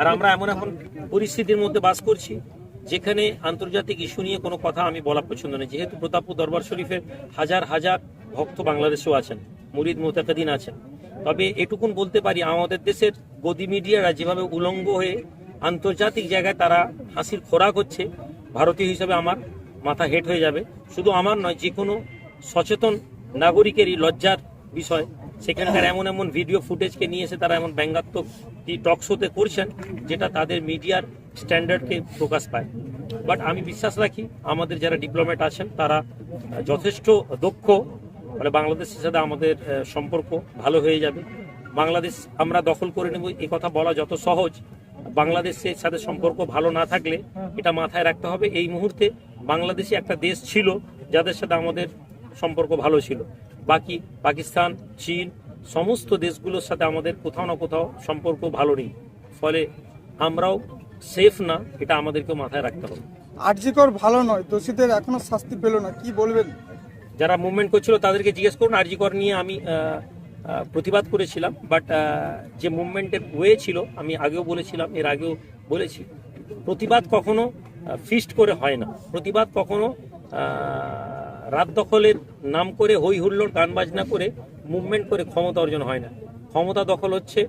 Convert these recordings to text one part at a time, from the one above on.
আর আমরা এমন এখন পরিস্থিতির মধ্যে বাস করছি, যেখানে আন্তর্জাতিক ইস্যু নিয়ে কোনো কথা আমি বলা পছন্দ নেই যেহেতু প্রতাপপুর দরবার শরীফের হাজার হাজার ভক্ত বাংলাদেশেও আছেন, মুরিদ মোতাকাদিন আছেন। তবে এটুকুন বলতে পারি, আমাদের দেশের গদি মিডিয়ারা যেভাবে উলঙ্গ হয়ে আন্তর্জাতিক জায়গায় তারা হাসির খোরাক হচ্ছে, ভারতীয় হিসেবে আমার মাথা হেট হয়ে যাবে। শুধু আমার নয় যে কোনো সচেতন নাগরিকেরই লজ্জার বিষয়। সেখানকার এমন এমন ভিডিও ফুটেজকে নিয়ে এসে তারা এমন ব্যঙ্গাত্মক টক শোতে করছেন, যেটা তাদের মিডিয়ার স্ট্যান্ডার্ডকে প্রকাশ পায়। বাট আমি বিশ্বাস রাখি, আমাদের যারা ডিপ্লোম্যাট আছেন, তারা যথেষ্ট দক্ষ। মানে বাংলাদেশের সাথে আমাদের সম্পর্ক ভালো হয়ে যাবে। বাংলাদেশ আমরা দখল করে নেব এই কথা বলা যত সহজ। বাংলাদেশের সাথে সম্পর্ক ভালো না থাকলে এটা মাথায় রাখতে হবে। এই মুহূর্তে বাংলাদেশে একটা দেশ ছিল, যাদের সাথে আমাদের সম্পর্ক ভালো ছিল। বাকি পাকিস্তান চীন সমস্ত দেশগুলোর সাথে আমাদের কোথাও না কোথাও সম্পর্ক ভালো নেই। ফলে আমরাও সেফ না এটা আমাদেরকে মাথায় রাখতে হবে। আরজিকর ভালো নয় দোষীদের এখনও শাস্তি পেল না কি বলবেন? যারা মুভমেন্ট করছিল তাদেরকে জিজ্ঞেস করুন আরজি কর নিয়ে আমি প্রতিবাদ করেছিলাম বাট যে মুভমেন্টের ওয়ে ছিল আমি আগেও বলেছিলাম এর আগেও বলেছি। প্রতিবাদ কখনো ফিস্ট করে হয় না। প্রতিবাদ কখনো রাত দখলের নাম করে হই হুল্লোড় গান বাজনা করে মুভমেন্ট করে ক্ষমতা অর্জন হয় না। ক্ষমতা দখল হচ্ছে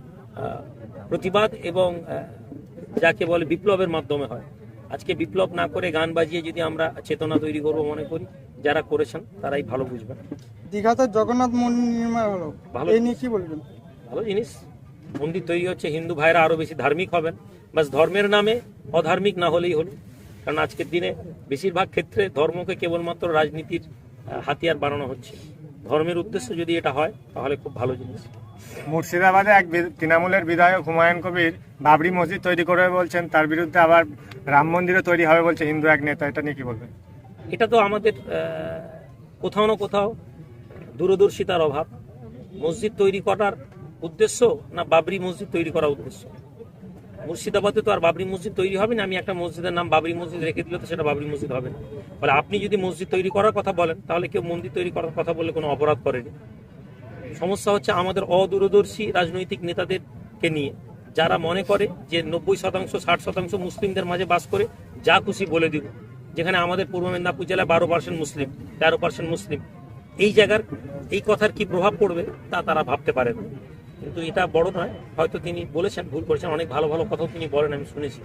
প্রতিবাদ এবং যাকে বলে বিপ্লবের মাধ্যমে হয়। আজকে বিপ্লব না করে গান বাজিয়ে যদি আমরা চেতনা তৈরি করব মনে করি যারা করেছেন তারাই ভালো বুঝবেন। দীঘাতে জগন্নাথ মন্দির নির্মাণ হলো। ভালো। এই নিয়ে কি বলবেন? ভালো জিনিস। মন্দির তৈরি হচ্ছে হিন্দু ভাইরা আরও বেশি ধার্মিক হবেন। বাস ধর্মের নামে অধার্মিক না হলেই হলো। কারণ আজকের দিনে বেশিরভাগ ক্ষেত্রে ধর্মকে কেবলমাত্র রাজনীতির হাতিয়ার বানানো হচ্ছে। ধর্মের উদ্দেশ্য যদি এটা হয় তাহলে খুব ভালো জিনিস। মুর্শিদাবাদে এক তৃণমূলের বিধায়ক হুমায়ুন কবির বাবরি মসজিদ তৈরি করবে বলছেন তার বিরুদ্ধে আবার রাম মন্দিরও তৈরি হবে বলছে হিন্দু এক নেতা। এটা নিয়ে কি বলবেন? এটা তো আমাদের কোথাও না কোথাও দূরদর্শিতার অভাব। মসজিদ তৈরি করার উদ্দেশ্য না বাবরি মসজিদ তৈরি করার উদ্দেশ্য? মুর্শিদাবাদে তো আর বাবরি মসজিদ তৈরি হবে না। আমি একটা মসজিদের নাম বাবরি মসজিদ রেখে দিলে তো সেটা বাবরি মসজিদ হবে না। ফলে আপনি যদি মসজিদ তৈরি করার কথা বলেন, তাহলে কেউ মন্দির তৈরি করার কথা বললে কোনো অপরাধ করেনি। সমস্যা হচ্ছে আমাদের অদূরদর্শী রাজনৈতিক নেতাদেরকে নিয়ে, যারা মনে করে যে নব্বই শতাংশ, ষাট শতাংশ মুসলিমদের মাঝে বাস করে যা খুশি বলে দিব। যেখানে আমাদের পূর্ব মেদিনীপুর জেলায় বারো পার্সেন্ট মুসলিম, তেরো পার্সেন্ট মুসলিম। এই জায়গার, এই কথার কি প্রভাব পড়বে তা তারা ভাবতে পারেন কিন্তু এটা বড় নয়। হয়তো তিনি বলেছেন, ভুল করেছেন, অনেক ভালো ভালো কথাও তিনি বলেন, আমি শুনেছি।